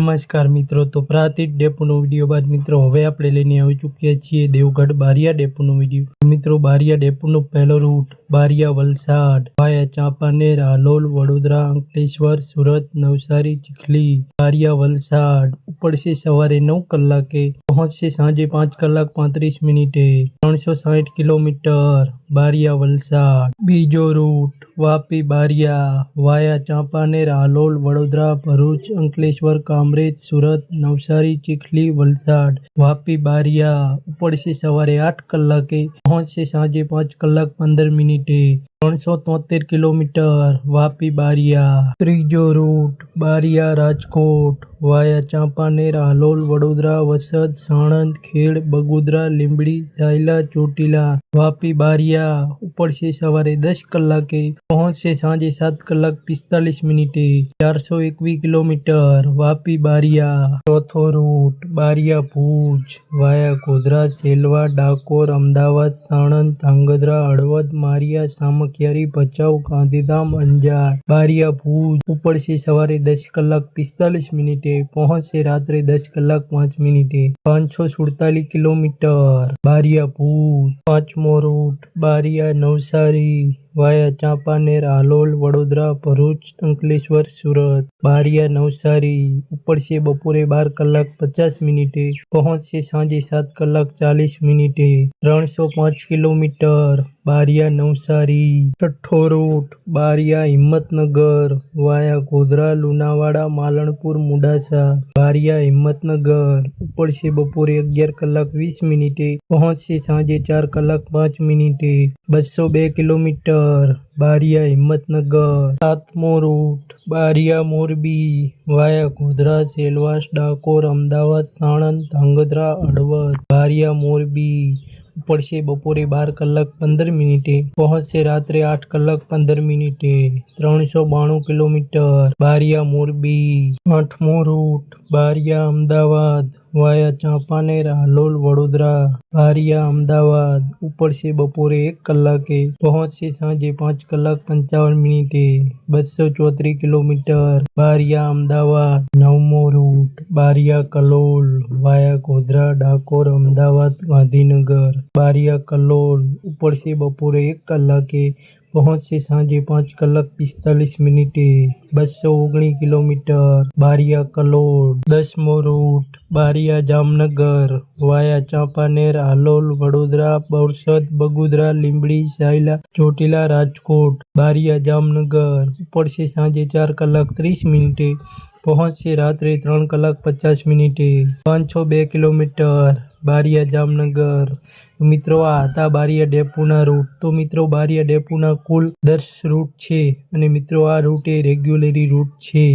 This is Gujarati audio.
નમસ્કાર મિત્રો, તો પ્રાતિક ડેપોનો વીડિયો બાદ મિત્રો હવે આપણે લઈને આવી ચૂક્યા છીએ દેવગઢ બારિયા ડેપોનો વીડિયો. મિત્રો, બારિયા ડેપોનો પહેલો રૂટ બારિયા વલસાડ વાયા ચાંપાનેર હાલોલ વડોદરા અંકલેશ્વર સુરત નવસારી ચીખલી બારિયા વલસાડ ઉપડશે સવારે નવ કલાકે પહોંચશે સાંજે પાંચ કલાક પાંત્રીસ મિનિટે ત્રણસો સાઠ કિલોમીટર બારિયા વલસાડ બીજો રૂટ વાપી બારિયા વાયા ચાંપાનેર હાલોલ વડોદરા ભરૂચ અંકલેશ્વર કામરેજ સુરત નવસારી ચીખલી વલસાડ વાપી બારિયા ઉપડશે સવારે આઠ કલાકે પહોંચશે સાંજે પાંચ કલાક પંદર મિનિટે society ત્રણસો તોતેર કિલોમીટર, વાપી બારિયા, ત્રીજો રૂટ, બારિયા રાજકોટ, વાયા ચાંપાનેર હાલોલ વડોદરા, વસદ, સાણંદ, ખેડ, બગોદરા, લીંબડી, ઝાયલા, ચોટીલા, વાપી બારિયા. ઉપડશે સવારે દસ કલાકે પહોંચશે સાંજે સાત કલાક પિસ્તાલીસ મિનિટે. ચારસો એકવીસ કિલોમીટર, વાપી બારિયા. ચોથો રૂટ, બારિયા ભુજ, વાયા ગોધરા, સેલવા, ડાકોર, અમદાવાદ, સાણંદ, ધાંગધ્રા, હળવદ, મારિયા સામખિયારી ભચાઉ, ગાંધીધામ, અંજાર, બારિયા ભુજ ઉપડશે સવારે દસ કલાક પિસ્તાલીસ મિનિટે, પહોંચશે રાત્રે દસ કલાક પાંચ મિનિટે. પાંચસો સુડતાલીસ કિલોમીટર. બારિયા ભુજ, પાંચમો રૂટ, બારિયા નવસારી વાયા ચાંપાનેર હાલોલ વડોદરા ભરૂચ અંકલેશ્વર સુરત બારિયા નવસારી ઉપડશે બપોરે બાર કલાક પચાસ મિનિટે પહોંચશે સાંજે સાત કલાક ચાલીસ મિનિટે ત્રણસો પાંચ કિલોમીટર બારિયા નવસારી છઠ્ઠો રૂટ બારિયા હિંમતનગર વાયા ગોધરા લુણાવાડા માલણપુર મુડાસા બારિયા હિંમતનગર ઉપડશે બપોરે અગિયાર કલાક વીસ મિનિટે પહોંચશે સાંજે ચાર કલાક પાંચ મિનિટે બસો બે કિલોમીટર બારિયા હિંમતનગર, સાતમો રૂટ, બારિયા મોરબી, વાયા ગોધરા સેલવાસ ડાકોર, અમદાવાદ, સાણંદ, ધાંગધ્રા, હળવદ, બારિયા મોરબી. પડશે બપોરે બાર કલાક પંદર મિનિટે, પહોંચશે રાત્રે આઠ કલાક પંદર મિનિટે. ત્રણસો બાણું કિલોમીટર, બારિયા મોરબી. આઠમો રૂટ, બારિયા અમદાવાદ. વાયા ચાંપાનેર હાલોલ વડોદરા બારિયા અમદાવાદ ઉપડશે બપોરે એક કલાકે પહોંચશે સાંજે પાંચ કલાક પંચાવન મિનિટે બસો ચોત્રીસ કિલોમીટર બારિયા અમદાવાદ નવમો રૂટ બારિયા કલોલ વાયા ગોધરા ડાકોર અમદાવાદ ગાંધીનગર બારિયા કલોલ ઉપડશે બપોરે એક કલાકે પહોંચશે સાંજે પાંચ કલાક પિસ્તાલીસ મિનિટે. બસો ઓગણીસ કિલોમીટર, બારિયા કલોડ દસમો રૂટ, બારિયા જામનગર, વાયા ચાંપાનેર, હાલોલ, વડોદરા, બોરસદ, બગુદરા, લીંબડી, સાયલા, ચોટીલા, રાજકોટ, બારિયા જામનગર. ઉપડશે સાંજે ચાર કલાક ત્રીસ મિનિટે. પહોંચશે રાત્રે ત્રણ કલાક પચાસ મિનિટે. પાંચસો બે કિલોમીટર બારિયા જામનગર. મિત્રો, આ હતા બારિયા ડેપોના રૂટ તો મિત્રો, બારિયા ડેપોના કુલ દસ રૂટ છે. અને મિત્રો, આ રૂટ એ રેગ્યુલરી રૂટ છે.